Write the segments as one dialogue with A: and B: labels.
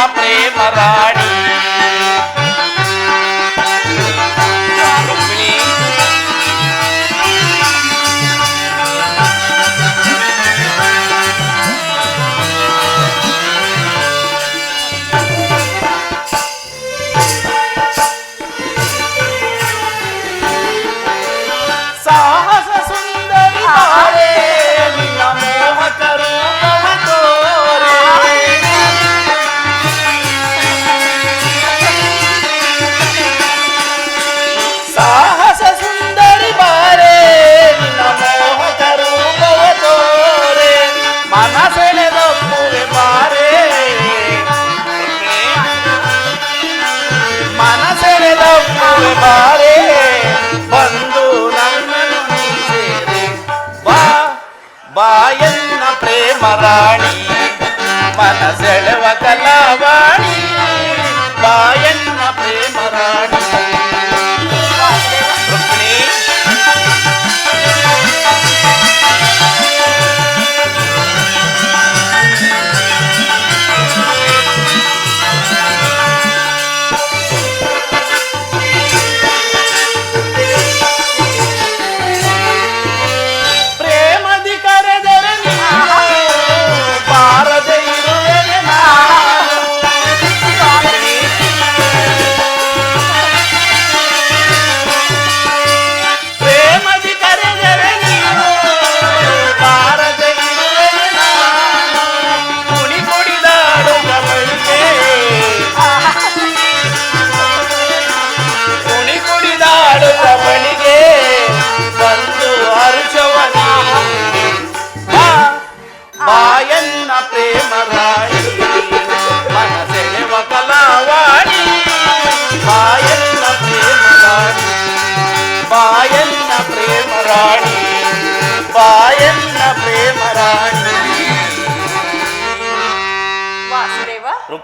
A: ಬಾಯನ್ನ ಪ್ರೇಮ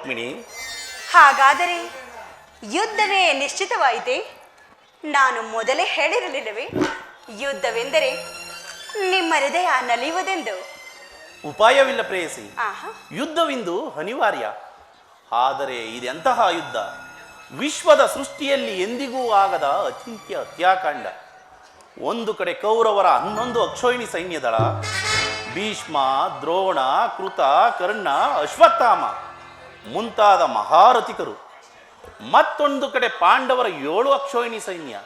A: ರುಕ್ಮಿಣಿ
B: ಹಾಗಾದರೆ ಯುದ್ಧವೇ ನಿಶ್ಚಿತವಾಯಿತೆ? ನಾನು ಮೊದಲೇ ಹೇಳಿರಲಿಲ್ಲವೇ? ಯುದ್ಧವೆಂದರೆ ನಿಮ್ಮ ಹೃದಯ ನಲಿಯುವುದೆಂದು?
A: ಉಪಾಯವಿಲ್ಲ ಪ್ರೇಯಸಿ.
B: ಆಹಾ.
A: ಯುದ್ಧವಿಂದು ಅನಿವಾರ್ಯ. ಆದರೆ ಇದೆಂತಹ ಯುದ್ಧ? ವಿಶ್ವದ ಸೃಷ್ಟಿಯಲ್ಲಿ ಎಂದಿಗೂ ಆಗದ ಅಚಿಂತ್ಯ ಹತ್ಯಾಕಾಂಡ. ಒಂದು ಕಡೆ ಕೌರವರ ಹನ್ನೊಂದು ಅಕ್ಷೋಹಿಣಿ ಸೈನ್ಯದಳ. ಭೀಷ್ಮ ದ್ರೋಣ ಕೃತ ಕರ್ಣ ಅಶ್ವತ್ಥಾಮ. ಮುಂತಾದ ಮಹಾರಥಿಕರು. ಮತ್ತೊಂದು ಕಡೆ ಪಾಂಡವರ ಏಳು ಅಕ್ಷೋಹಿಣಿ ಸೈನ್ಯ.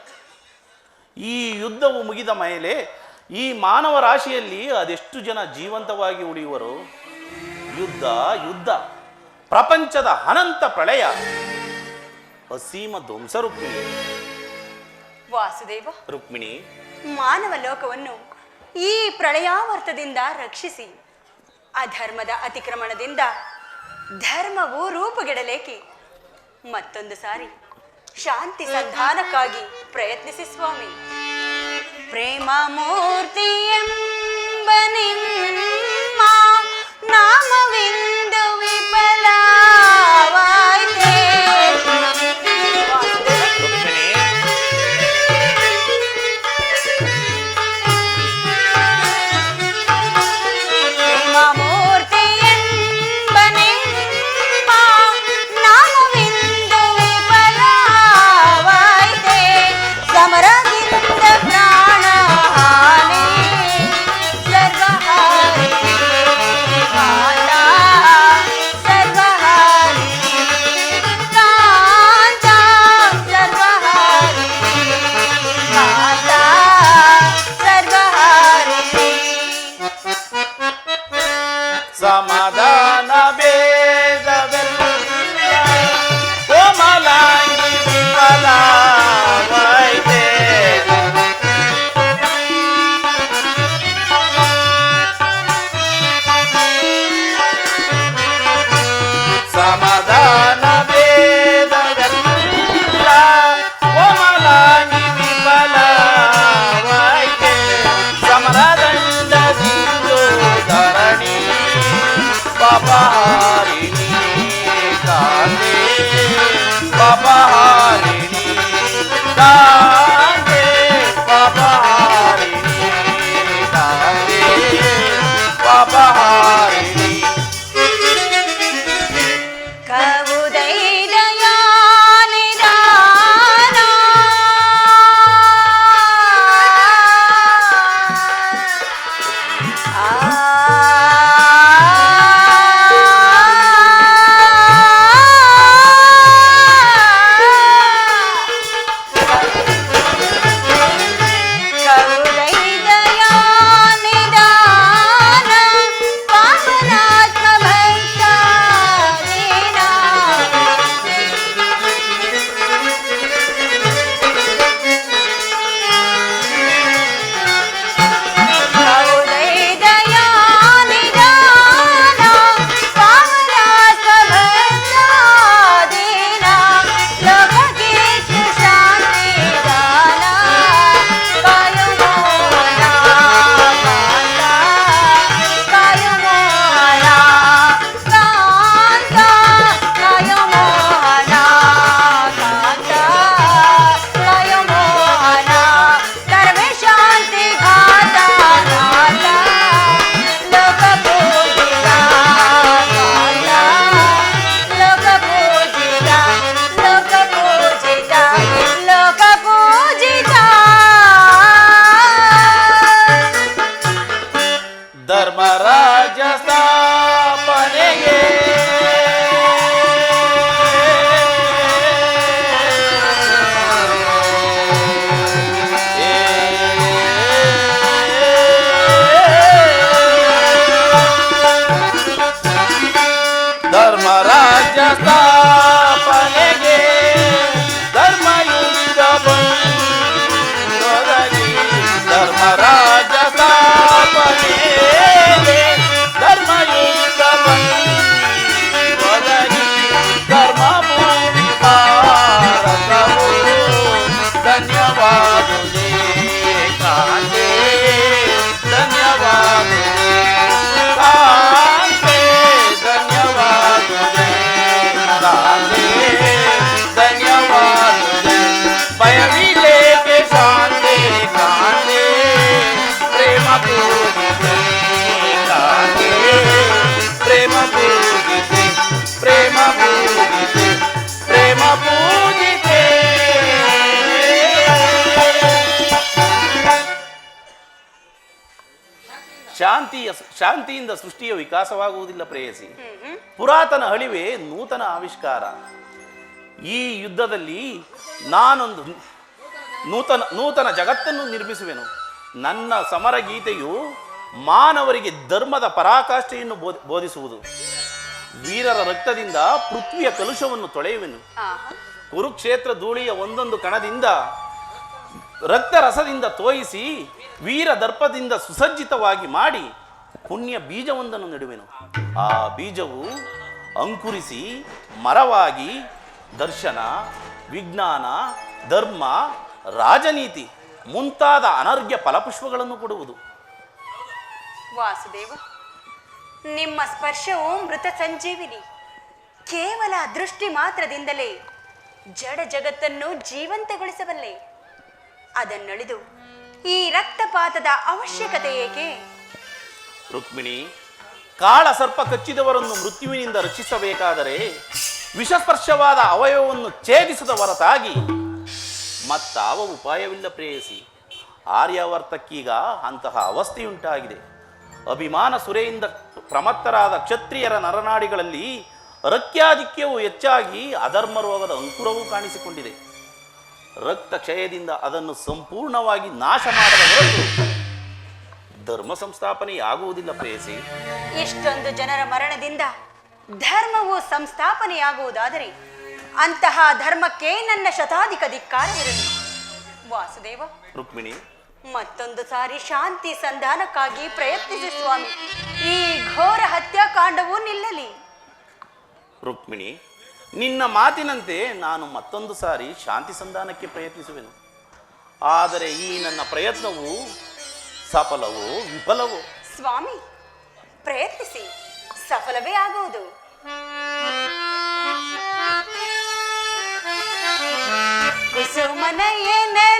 A: ಈ ಯುದ್ಧವು ಮುಗಿದ ಮೇಲೆ ಈ ಮಾನವ ರಾಶಿಯಲ್ಲಿ ಅದೆಷ್ಟು ಜನ ಜೀವಂತವಾಗಿ ಉಳಿಯುವರು? ಯುದ್ಧ ಯುದ್ಧ. ಪ್ರಪಂಚದ ಅನಂತ ಪ್ರಳಯ. ಅಸೀಮ ಧ್ವಂಸ ರುಕ್ಮಿಣಿ.
B: ವಾಸುದೇವ
A: ರುಕ್ಮಿಣಿ.
B: ಮಾನವ ಲೋಕವನ್ನು ಈ ಪ್ರಳಯಾವರ್ತದಿಂದ ರಕ್ಷಿಸಿ. ಅಧರ್ಮದ ಅತಿಕ್ರಮಣದಿಂದ ಧರ್ಮವು ರೂಪುಗೆಡಲೇಕೆ? ಮತ್ತೊಂದು ಸಾರಿ ಶಾಂತಿ ಸಂಧಾನಕ್ಕಾಗಿ ಪ್ರಯತ್ನಿಸಿ ಸ್ವಾಮಿ. ಪ್ರೇಮ ಮೂರ್ತಿ ಎಂಬ
A: ಶಾಂತಿಯಿಂದ ಸೃಷ್ಟಿಯ ವಿಕಾಸವಾಗುವುದಿಲ್ಲ ಪ್ರೇಯಸಿ. ಪುರಾತನ ಅಳಿವೆ ನೂತನ ಆವಿಷ್ಕಾರ. ಈ ಯುದ್ಧದಲ್ಲಿ ನಾನೊಂದು ನೂತನ ನೂತನ ಜಗತ್ತನ್ನು ನಿರ್ಮಿಸುವೆನು. ನನ್ನ ಸಮರ ಗೀತೆಯು ಮಾನವರಿಗೆ ಧರ್ಮದ ಪರಾಕಾಷ್ಠೆಯನ್ನು ಬೋಧ- ಬೋಧಿಸುವುದು. ವೀರರ ರಕ್ತದಿಂದ ಪೃಥ್ವಿಯ ಕಲುಷವನ್ನು ತೊಳೆಯುವೆನು. ಕುರುಕ್ಷೇತ್ರ ಧೂಳಿಯ ಒಂದೊಂದು ಕಣದಿಂದ ರಕ್ತ ರಸದಿಂದ ತೋಯಿಸಿ ವೀರ ದರ್ಪದಿಂದ ಸುಸಜ್ಜಿತವಾಗಿ ಮಾಡಿ ಪುಣ್ಯ ಬೀಜವೊಂದನ್ನು ನೆಡುವೆನು. ಆ ಬೀಜವು ಅಂಕುರಿಸಿ ಮರವಾಗಿ ದರ್ಶನ, ವಿಜ್ಞಾನ, ಧರ್ಮ, ರಾಜನೀತಿ ಮುಂತಾದ ಅನರ್ಘ್ಯ ಫಲಪುಷ್ಪಗಳನ್ನು ಕೊಡುವುದು.
B: ವಾಸುದೇವ, ನಿಮ್ಮ ಸ್ಪರ್ಶವು ಮೃತ ಸಂಜೀವಿನಿ. ಕೇವಲ ದೃಷ್ಟಿ ಮಾತ್ರದಿಂದಲೇ ಜಡ ಜಗತ್ತನ್ನು ಜೀವಂತಗೊಳಿಸಬಲ್ಲೆ. ಅದನ್ನಳಿದು ಈ ರಕ್ತಪಾತದ ಅವಶ್ಯಕತೆ ಏಕೆ?
A: ರುಕ್ಮಿಣಿ, ಕಾಳ ಸರ್ಪ ಕಚ್ಚಿದವರನ್ನು ಮೃತ್ಯುವಿನಿಂದ ರಕ್ಷಿಸಬೇಕಾದರೆ ವಿಷಸ್ಪರ್ಶವಾದ ಅವಯವವನ್ನು ಛೇದಿಸದ ಹೊರತಾಗಿ ಮತ್ತಾವ ಉಪಾಯವಿಲ್ಲ ಪ್ರೇಯಸಿ. ಆರ್ಯಾವರ್ತಕ್ಕೀಗ ಅಂತಹ ಅವಸ್ಥೆಯುಂಟಾಗಿದೆ. ಅಭಿಮಾನ ಸುರೆಯಿಂದ ಪ್ರಮತ್ತರಾದ ಕ್ಷತ್ರಿಯರ ನರನಾಡಿಗಳಲ್ಲಿ ರಕ್ತಾಧಿಕ್ಯವು ಹೆಚ್ಚಾಗಿ ಅಧರ್ಮ ರೋಗದ ಅಂಕುರವೂ ಕಾಣಿಸಿಕೊಂಡಿದೆ. ರಕ್ತ ಕ್ಷಯದಿಂದ ಅದನ್ನು ಸಂಪೂರ್ಣವಾಗಿ ನಾಶ ಮಾಡದ ಹೊರತು ಧರ್ಮ ಸಂಸ್ಥಾಪನೆ ಆಗುವುದಿಲ್ಲ ಪ್ರೇಯಸಿ.
B: ಇಷ್ಟೊಂದು ಜನರ ಮರಣದಿಂದ ಧರ್ಮವು ಸಂಸ್ಥಾಪನೆಯಾಗುವುದಾದರೆ ಅಂತಹ ಧರ್ಮಕ್ಕೆ ನನ್ನ ಶತಾಧಿಕ ಧಿಕ್ಕಾರವಿರಲಿ ವಾಸುದೇವ
A: ರುಕ್ಮಿಣಿ
B: ಮತ್ತೊಂದು ಸಾರಿ ಶಾಂತಿ ಸಂಧಾನಕ್ಕಾಗಿ ಪ್ರಯತ್ನಿಸಿ ಸ್ವಾಮಿ. ಈ ಘೋರ ಹತ್ಯಾಕಾಂಡವು ನಿಲ್ಲಲಿ.
A: ರುಕ್ಮಿಣಿ ನಿನ್ನ ಮಾತಿನಂತೆ ನಾನು ಮತ್ತೊಂದು ಸಾರಿ ಶಾಂತಿ ಸಂಧಾನಕ್ಕೆ ಪ್ರಯತ್ನಿಸುವೆನು. ಆದರೆ ಈ ನನ್ನ ಪ್ರಯತ್ನವು ಸಫಲವೋ ವಿಫಲವೋ?
B: ಸ್ವಾಮಿ ಪ್ರಯತ್ನಿಸಿ. ಸಫಲವೇ ಆಗುವುದು. ಕುಸುಮನ ಎನ್ನಲೀಲ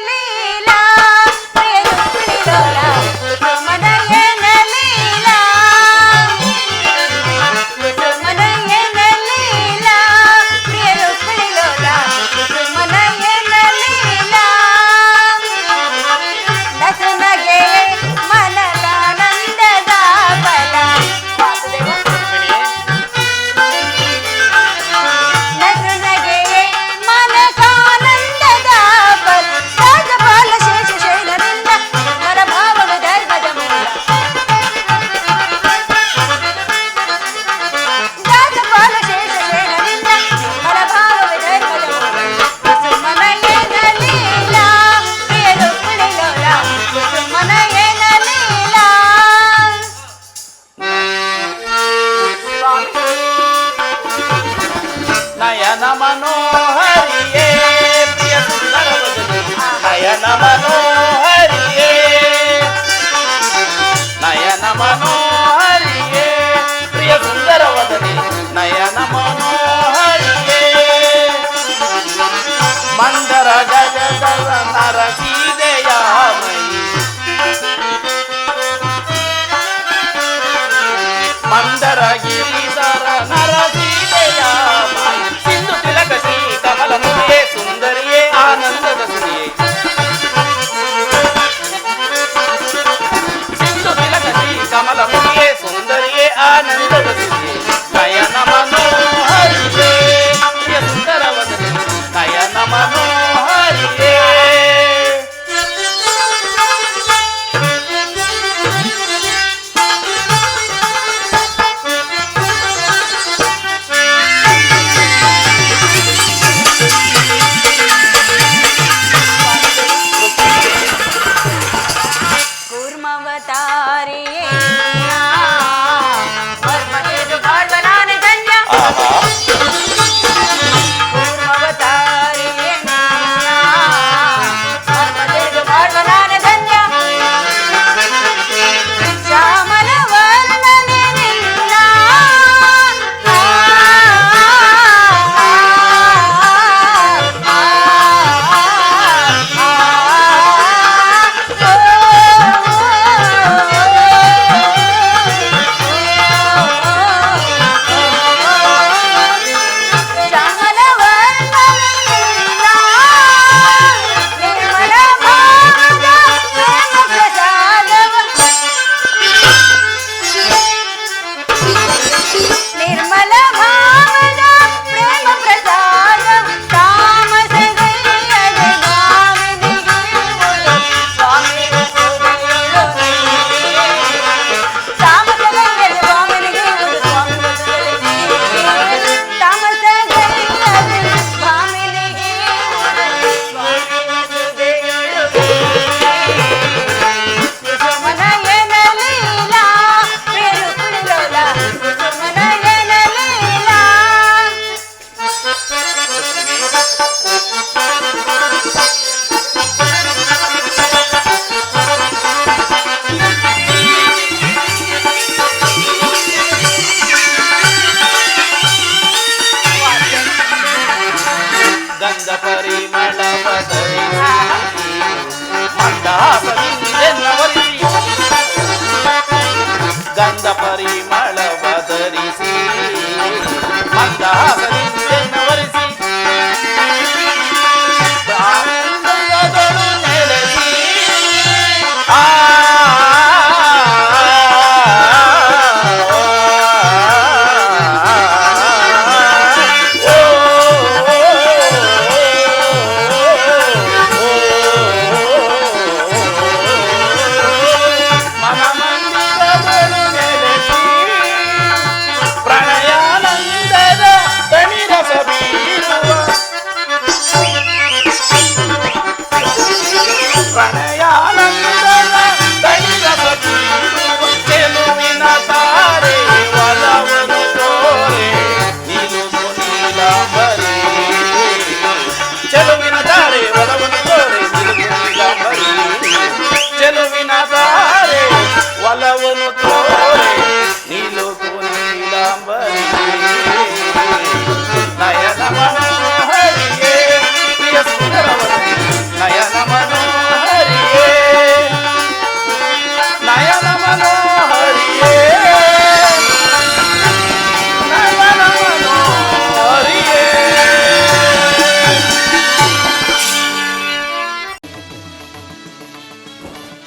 A: Thank you. ಪರಿಮಳ ಮಂದಾಸರಿ ಗಂಧ ಪರಿಮಳ ಬದರಿಸಿ ಮಂದಾಸರಿ